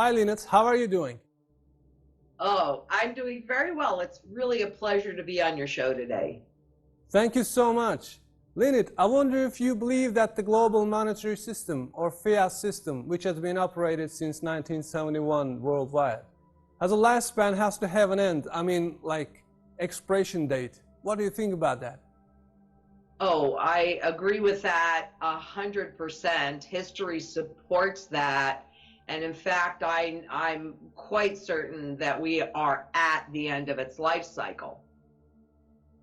Hi, Linus. How are you doing? Oh, I'm doing very well. It's really a pleasure to be on your show today. Thank you so much. Linit, I wonder if you believe that the global monetary system, or fiat system, which has been operated since 1971 worldwide, has a lifespan, has to have an end. I mean, like expiration date. What do you think about that? Oh, I agree with that a hundred percent. History supports that. And in fact, I, I'm quite certain that we are at the end of its life cycle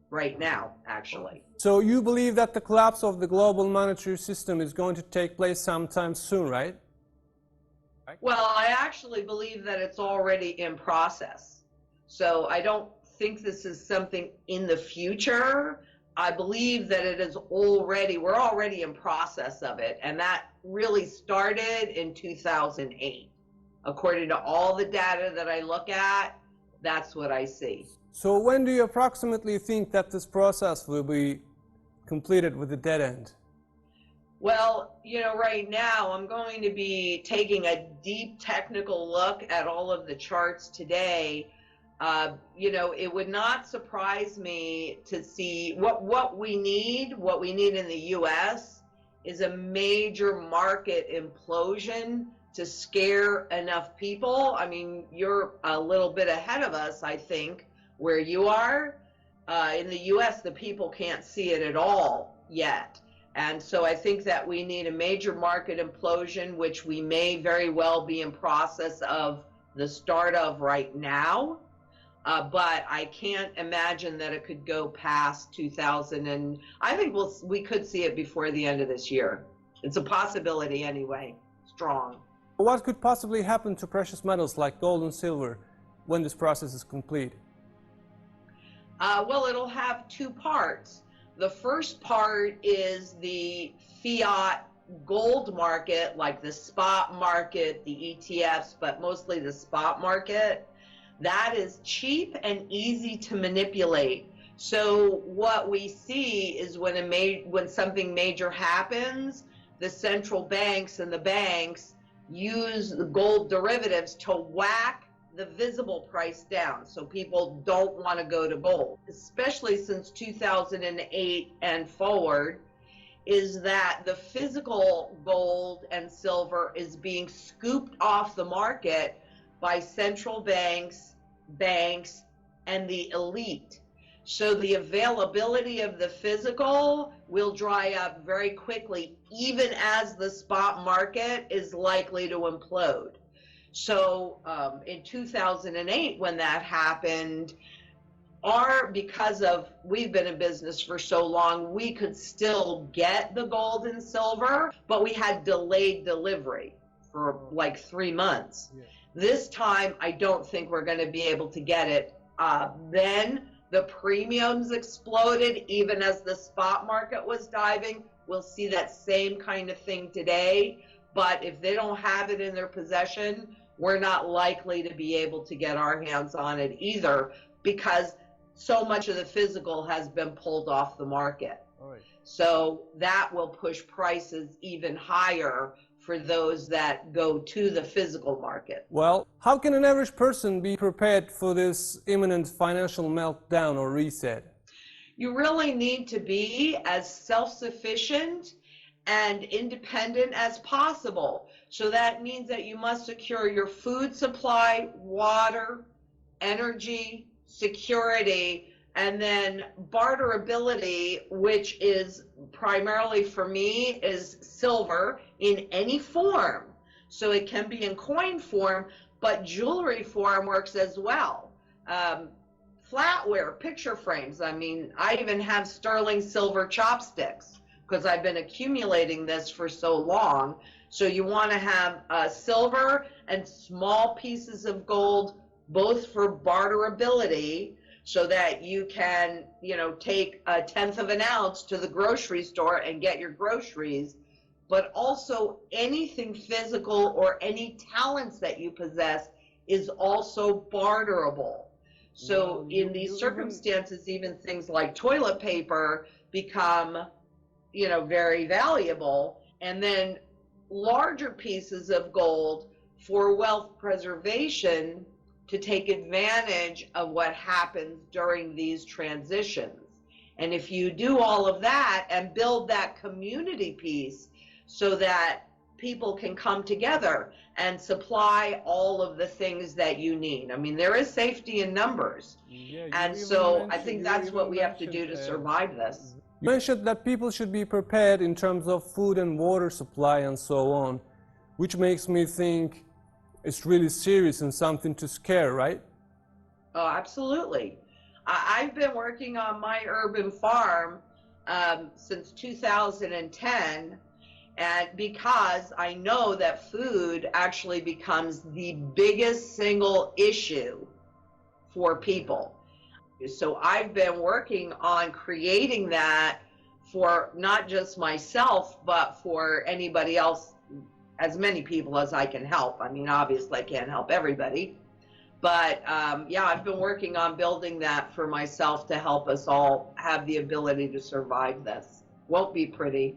right now, actually. So you believe that the collapse of the global monetary system is going to take place sometime soon, right? Well, I actually believe that it's already in process. So I don't think this is something in the future. I believe that it is already, we're already in process of it. And that really started in 2008. According to all the data that I look at, that's what I see. So when do you approximately think that this process will be completed with a dead end? Well, you know, right now I'm going to be taking a deep technical look at all of the charts today. Uh, you know, it would not surprise me to see what what we need. What we need in the U.S. is a major market implosion to scare enough people. I mean, you're a little bit ahead of us, I think, where you are. Uh, in the U.S., the people can't see it at all yet. And so I think that we need a major market implosion, which we may very well be in process of the start of right now. Uh, but I can't imagine that it could go past 2000, and I think we'll we could see it before the end of this year. It's a possibility anyway, strong. What could possibly happen to precious metals like gold and silver when this process is complete? Uh, well, it'll have two parts. The first part is the fiat gold market, like the spot market, the ETFs, but mostly the spot market. That is cheap and easy to manipulate. So what we see is when a ma- when something major happens, the central banks and the banks use the gold derivatives to whack the visible price down so people don't want to go to gold, especially since 2008 and forward, is that the physical gold and silver is being scooped off the market by central banks, banks, and the elite. So the availability of the physical will dry up very quickly, even as the spot market is likely to implode. So um, in 2008, when that happened, our because of we've been in business for so long, we could still get the gold and silver, but we had delayed delivery for like three months. Yeah. This time, I don't think we're going to be able to get it. Uh, then the premiums exploded, even as the spot market was diving. We'll see that same kind of thing today. But if they don't have it in their possession, we're not likely to be able to get our hands on it either because so much of the physical has been pulled off the market. Right. So that will push prices even higher for those that go to the physical market. Well, how can an average person be prepared for this imminent financial meltdown or reset? You really need to be as self sufficient and independent as possible. So that means that you must secure your food supply, water, energy, security, and then barterability, which is primarily for me is silver in any form. So it can be in coin form, but jewelry form works as well. Um, flatware, picture frames. I mean, I even have sterling silver chopsticks because I've been accumulating this for so long. So you want to have uh, silver and small pieces of gold, both for barterability, so that you can, you know, take a tenth of an ounce to the grocery store and get your groceries. But also anything physical or any talents that you possess is also barterable. So in these circumstances, even things like toilet paper become, you know, very valuable. And then larger pieces of gold for wealth preservation to take advantage of what happens during these transitions. And if you do all of that and build that community piece so that people can come together and supply all of the things that you need. I mean, there is safety in numbers. And so I think that's what we have to do to survive this. You mentioned that people should be prepared in terms of food and water supply and so on, which makes me think it's really serious and something to scare, right? Oh, absolutely. I've been working on my urban farm um, since 2010, and because I know that food actually becomes the biggest single issue for people. So I've been working on creating that for not just myself, but for anybody else, as many people as I can help. I mean, obviously, I can't help everybody. But um, yeah, I've been working on building that for myself to help us all have the ability to survive this. Won't be pretty.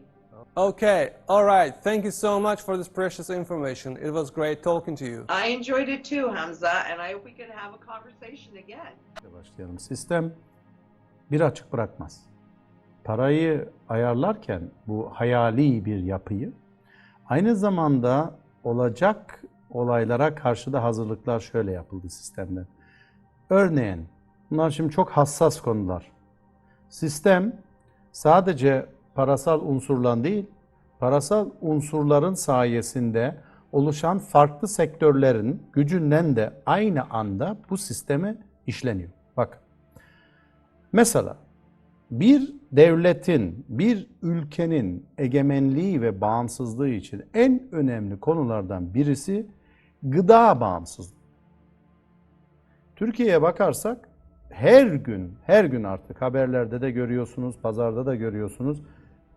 Okay, all right. Thank you so much for this precious information. It was great talking to you. I enjoyed it too, Hamza, and I hope we can have a conversation again. başlayalım. Sistem bir açık bırakmaz. Parayı ayarlarken bu hayali bir yapıyı aynı zamanda olacak olaylara karşı da hazırlıklar şöyle yapıldı sistemden. Örneğin bunlar şimdi çok hassas konular. Sistem sadece parasal unsurlan değil, parasal unsurların sayesinde oluşan farklı sektörlerin gücünden de aynı anda bu sistemi işleniyor. Bakın. Mesela bir devletin, bir ülkenin egemenliği ve bağımsızlığı için en önemli konulardan birisi gıda bağımsızlığı. Türkiye'ye bakarsak her gün, her gün artık haberlerde de görüyorsunuz, pazarda da görüyorsunuz.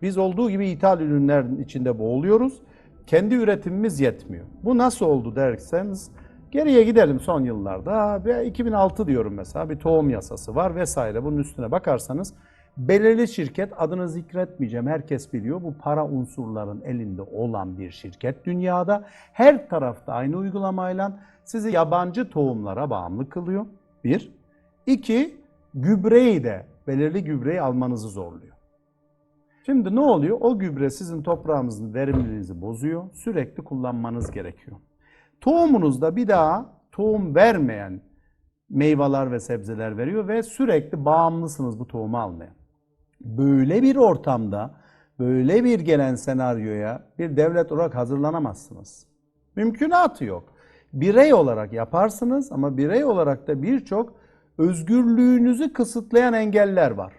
Biz olduğu gibi ithal ürünlerin içinde boğuluyoruz. Kendi üretimimiz yetmiyor. Bu nasıl oldu derseniz geriye gidelim son yıllarda. Ve 2006 diyorum mesela bir tohum yasası var vesaire. Bunun üstüne bakarsanız belirli şirket adını zikretmeyeceğim herkes biliyor. Bu para unsurların elinde olan bir şirket dünyada. Her tarafta aynı uygulamayla sizi yabancı tohumlara bağımlı kılıyor. Bir. İki, gübreyi de belirli gübreyi almanızı zorluyor. Şimdi ne oluyor? O gübre sizin toprağınızın verimliliğinizi bozuyor. Sürekli kullanmanız gerekiyor. Tohumunuzda bir daha tohum vermeyen meyveler ve sebzeler veriyor ve sürekli bağımlısınız bu tohumu almaya. Böyle bir ortamda, böyle bir gelen senaryoya bir devlet olarak hazırlanamazsınız. Mümkünatı yok. Birey olarak yaparsınız ama birey olarak da birçok özgürlüğünüzü kısıtlayan engeller var.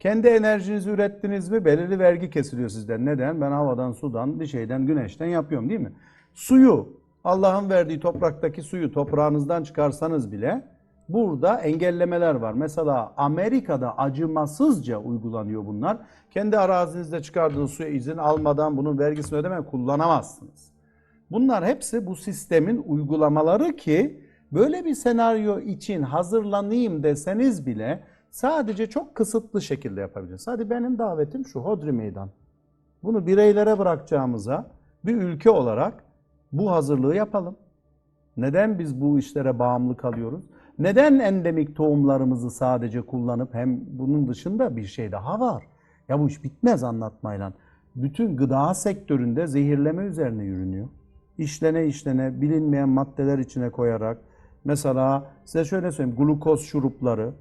Kendi enerjinizi ürettiniz mi belirli vergi kesiliyor sizden. Neden? Ben havadan, sudan, bir şeyden, güneşten yapıyorum değil mi? Suyu, Allah'ın verdiği topraktaki suyu toprağınızdan çıkarsanız bile burada engellemeler var. Mesela Amerika'da acımasızca uygulanıyor bunlar. Kendi arazinizde çıkardığınız suya izin almadan bunun vergisini ödemeden kullanamazsınız. Bunlar hepsi bu sistemin uygulamaları ki böyle bir senaryo için hazırlanayım deseniz bile sadece çok kısıtlı şekilde yapabilirsiniz. Hadi benim davetim şu Hodri Meydan. Bunu bireylere bırakacağımıza bir ülke olarak bu hazırlığı yapalım. Neden biz bu işlere bağımlı kalıyoruz? Neden endemik tohumlarımızı sadece kullanıp hem bunun dışında bir şey daha var. Ya bu iş bitmez anlatmayla. Bütün gıda sektöründe zehirleme üzerine yürünüyor. İşlene işlene bilinmeyen maddeler içine koyarak mesela size şöyle söyleyeyim glukoz şurupları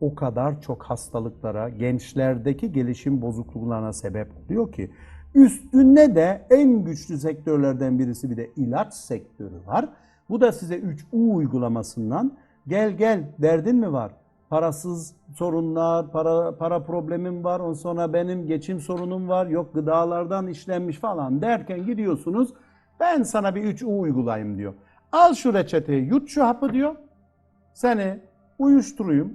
o kadar çok hastalıklara, gençlerdeki gelişim bozukluklarına sebep oluyor ki üstüne de en güçlü sektörlerden birisi bir de ilaç sektörü var. Bu da size 3U uygulamasından gel gel derdin mi var? Parasız sorunlar, para, para problemim var, ondan sonra benim geçim sorunum var, yok gıdalardan işlenmiş falan derken gidiyorsunuz. Ben sana bir 3U uygulayayım diyor. Al şu reçeteyi, yut şu hapı diyor. Seni uyuşturuyum,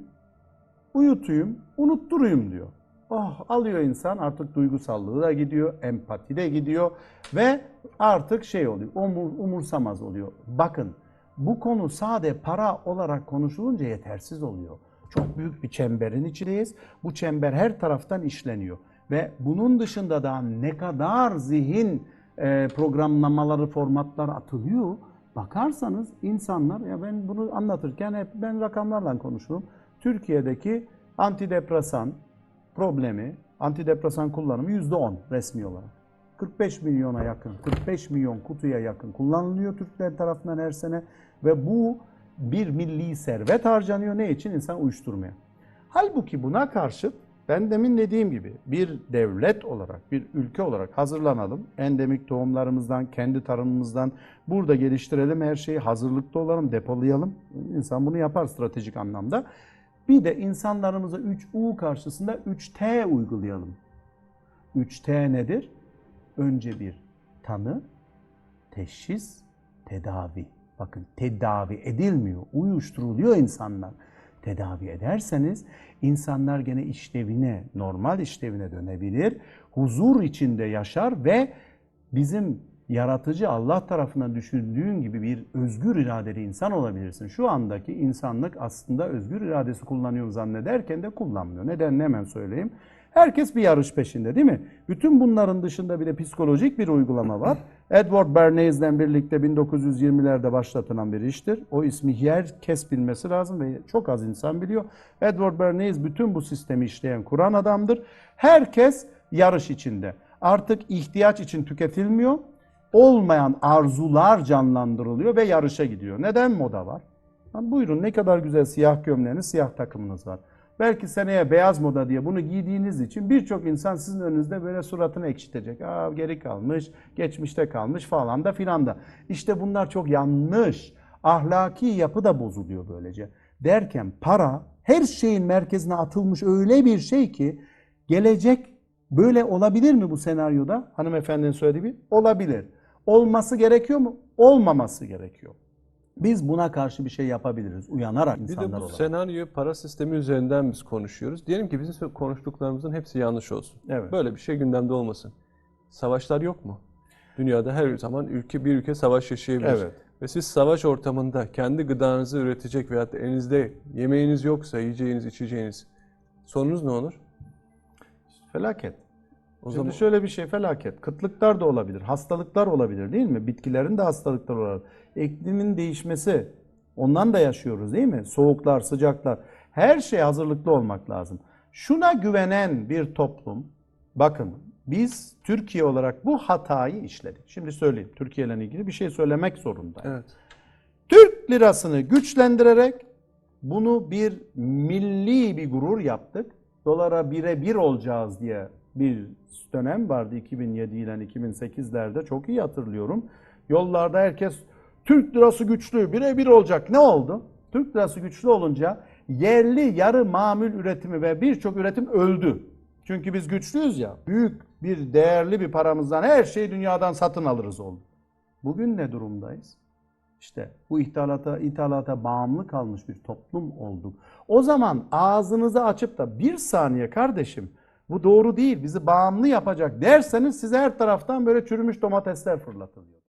uyutuyum, unutturuyum diyor. Oh alıyor insan artık duygusallığı da gidiyor, empati de gidiyor ve artık şey oluyor, umur, umursamaz oluyor. Bakın bu konu sade para olarak konuşulunca yetersiz oluyor. Çok büyük bir çemberin içindeyiz. Bu çember her taraftan işleniyor ve bunun dışında da ne kadar zihin e, programlamaları, formatlar atılıyor. Bakarsanız insanlar ya ben bunu anlatırken hep ben rakamlarla konuşurum. Türkiye'deki antidepresan problemi, antidepresan kullanımı %10 resmi olarak. 45 milyona yakın, 45 milyon kutuya yakın kullanılıyor Türkler tarafından her sene ve bu bir milli servet harcanıyor. Ne için? İnsan uyuşturmaya. Halbuki buna karşıt ben demin dediğim gibi bir devlet olarak, bir ülke olarak hazırlanalım. Endemik tohumlarımızdan, kendi tarımımızdan burada geliştirelim her şeyi, hazırlıklı olalım, depolayalım. İnsan bunu yapar stratejik anlamda. Bir de insanlarımıza 3U karşısında 3T uygulayalım. 3T nedir? Önce bir tanı, teşhis, tedavi. Bakın tedavi edilmiyor, uyuşturuluyor insanlar. Tedavi ederseniz insanlar gene işlevine, normal işlevine dönebilir. Huzur içinde yaşar ve bizim yaratıcı Allah tarafından düşündüğün gibi bir özgür iradeli insan olabilirsin. Şu andaki insanlık aslında özgür iradesi kullanıyor zannederken de kullanmıyor. Nedenini hemen söyleyeyim. Herkes bir yarış peşinde değil mi? Bütün bunların dışında bir de psikolojik bir uygulama var. Edward Bernays'den birlikte 1920'lerde başlatılan bir iştir. O ismi herkes bilmesi lazım ve çok az insan biliyor. Edward Bernays bütün bu sistemi işleyen, kuran adamdır. Herkes yarış içinde. Artık ihtiyaç için tüketilmiyor. Olmayan arzular canlandırılıyor ve yarışa gidiyor. Neden moda var? Lan buyurun ne kadar güzel siyah gömleğiniz, siyah takımınız var. Belki seneye beyaz moda diye bunu giydiğiniz için birçok insan sizin önünüzde böyle suratını ekşitecek. Aa geri kalmış, geçmişte kalmış falan da filan da. İşte bunlar çok yanlış. Ahlaki yapı da bozuluyor böylece. Derken para her şeyin merkezine atılmış öyle bir şey ki gelecek böyle olabilir mi bu senaryoda? Hanımefendinin söylediği gibi olabilir. Olması gerekiyor mu? Olmaması gerekiyor. Biz buna karşı bir şey yapabiliriz. Uyanarak Bir insanlar de bu olarak. senaryo para sistemi üzerinden biz konuşuyoruz. Diyelim ki bizim konuştuklarımızın hepsi yanlış olsun. Evet. Böyle bir şey gündemde olmasın. Savaşlar yok mu? Dünyada her zaman ülke bir ülke savaş yaşayabilir. Evet. Ve siz savaş ortamında kendi gıdanızı üretecek veyahut da elinizde yemeğiniz yoksa, yiyeceğiniz, içeceğiniz sonunuz ne olur? Felaket. O Şimdi zaman şöyle bir şey felaket. Kıtlıklar da olabilir, hastalıklar olabilir değil mi? Bitkilerin de hastalıkları olabilir. İklimin değişmesi, ondan da yaşıyoruz değil mi? Soğuklar, sıcaklar. Her şeye hazırlıklı olmak lazım. Şuna güvenen bir toplum, bakın biz Türkiye olarak bu hatayı işledik. Şimdi söyleyeyim, Türkiye ile ilgili bir şey söylemek zorundayım. evet. Türk lirasını güçlendirerek bunu bir milli bir gurur yaptık. Dolara bire bir olacağız diye bir dönem vardı 2007 ile 2008'lerde çok iyi hatırlıyorum. Yollarda herkes Türk lirası güçlü bire bir olacak. Ne oldu? Türk lirası güçlü olunca yerli yarı mamul üretimi ve birçok üretim öldü. Çünkü biz güçlüyüz ya. Büyük bir değerli bir paramızdan her şeyi dünyadan satın alırız oldu. Bugün ne durumdayız? İşte bu ithalata, ithalata bağımlı kalmış bir toplum olduk. O zaman ağzınızı açıp da bir saniye kardeşim bu doğru değil bizi bağımlı yapacak derseniz size her taraftan böyle çürümüş domatesler fırlatılıyor.